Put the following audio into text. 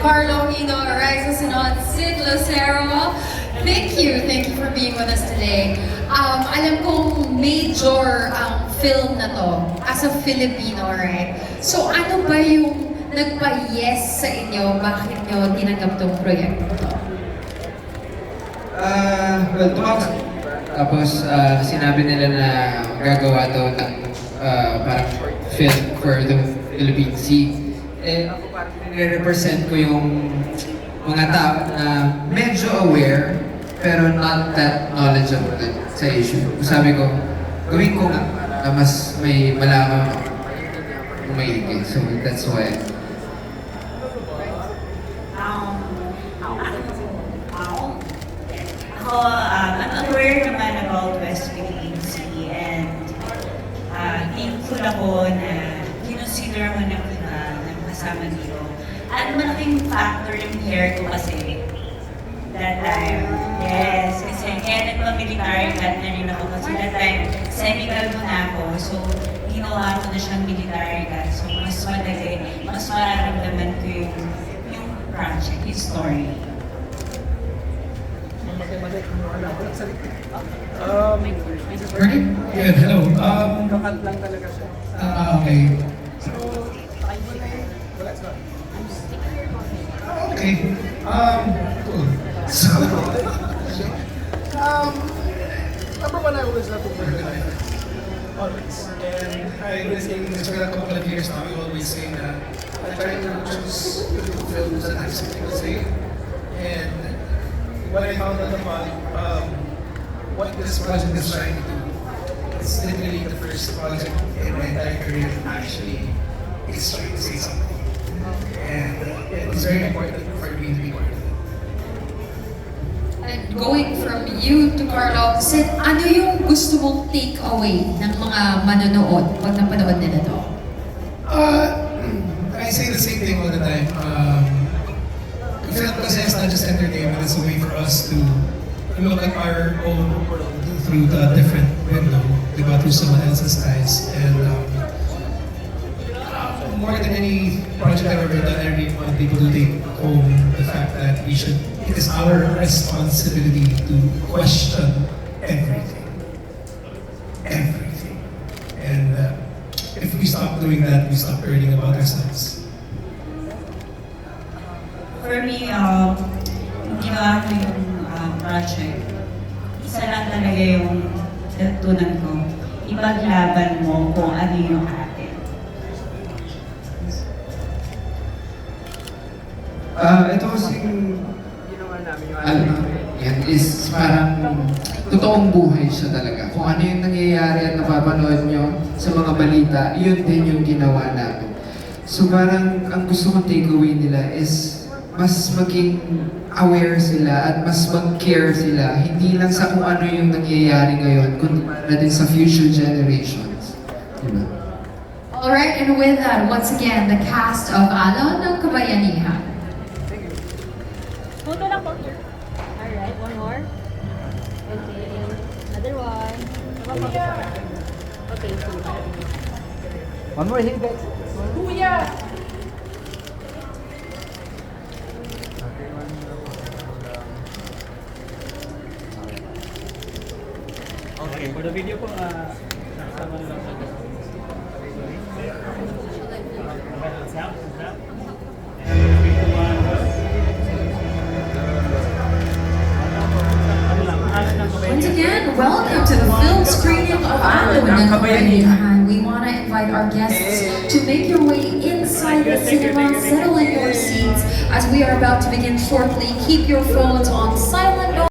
Carlo Hino, Ariza Sinot, Sid Lucero. Thank you, thank you for being with us today. Um, alam kong major ang film na to as a Filipino, right? So ano ba yung nagpa-yes sa inyo? Bakit nyo tinanggap tong proyekto to? Ah, well, tumawag. Tapos, ah, sinabi nila na gagawa daw ng ah, parang film for the Philippine Sea. Eh, ako parang nire-represent ko yung mga tao na medyo aware, pero not that knowledgeable sa issue. Sabi ko, gawin ko nga para mas may malaman ako kung. So, that's why. Um, ako, um, I'm aware naman about West Philippine Sea and uh, thankful ako na kinonsider iba na kasama dito. At malaking factor yung hair ko kasi that time. Yes, kasi kaya nagpa-military cut na rin ako kasi that time semi-cal na ako. So, ginawa ko na siyang military cut. So, mas madali, mas mararamdaman ko yung, yung project, yung story. Ready? Yeah, hello. Um, Ah, okay. Okay. Um. So, um, number one, I always love to work with life. And I've been this for a couple of years now. I always say that I try to choose films that have something to say. And what I found out about um, what this project is trying to do it's literally the first project in my entire career actually is trying to say something. And it was very important for me to be part of it. And going from you to Carlo, Sid, ano yung gusto mong take away ng mga manonood pag napanood nila to? Uh, I say the same thing all the time. Um, film kasi is not just entertainment, it's a way for us to look at our own world through the different window, diba, through someone else's eyes. And um, uh, more than any project I've ever done, I really want people to take home the fact that we should, it is our responsibility to question everything. Everything. And uh, if we stop doing that, we stop learning about ourselves. For me, um, ginawa ko yung um, project, isa lang talaga yung natutunan ko. Ipaglaban mo kung ano yung Ah, ito kasing ginawa namin yung ano, yan is parang totoong buhay siya talaga. Kung ano yung nangyayari at napapanood nyo sa mga balita, yun din yung ginawa namin. So parang ang gusto kong takeaway nila is mas maging aware sila at mas mag-care sila. Hindi lang sa kung ano yung nangyayari ngayon, kundi para din sa future generations. Diba? Alright, and with that, once again, the cast of Alon ng Kabayanihan. Photo lang po here. Alright, one more. Okay, another one. Okay, so. One more here, guys. Okay, for the video po, ah, nakasama na lang sa welcome to the film screening of ng Kabayanihan. We want to invite our guests to make your way inside the cinema, settle in your seats as we are about to begin shortly. Keep your phones on silent.